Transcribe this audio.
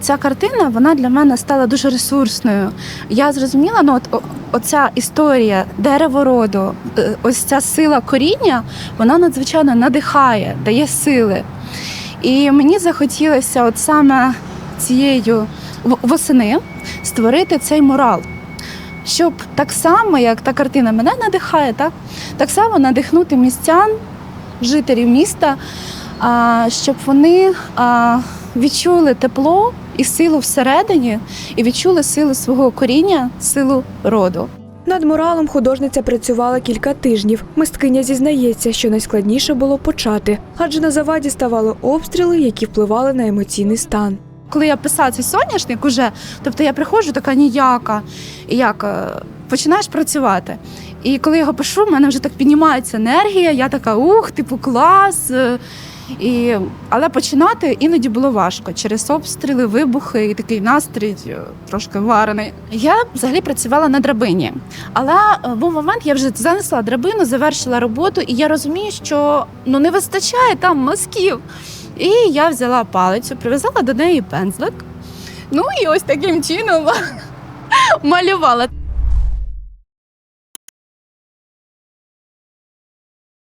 ця картина вона для мене стала дуже ресурсною. Я зрозуміла, ну от оця історія дерево роду, е, ось ця сила коріння, вона надзвичайно надихає, дає сили. І мені захотілося, от саме цією восени створити цей мурал. Щоб так само, як та картина мене надихає, так, так само надихнути містян, жителів міста, щоб вони відчули тепло і силу всередині, і відчули силу свого коріння, силу роду. Над муралом художниця працювала кілька тижнів. Мисткиня зізнається, що найскладніше було почати, адже на заваді ставали обстріли, які впливали на емоційний стан. Коли я писала цей соняшник, уже, тобто я приходжу така ніяка, і як е, починаєш працювати. І коли я його пишу, в мене вже так піднімається енергія, я така ух, типу, клас. І, але починати іноді було важко через обстріли, вибухи і такий настрій е, трошки варений. Я взагалі працювала на драбині, але е, був момент, я вже занесла драбину, завершила роботу, і я розумію, що ну не вистачає там мазків. І я взяла палицю, прив'язала до неї пензлик. Ну і ось таким чином малювала.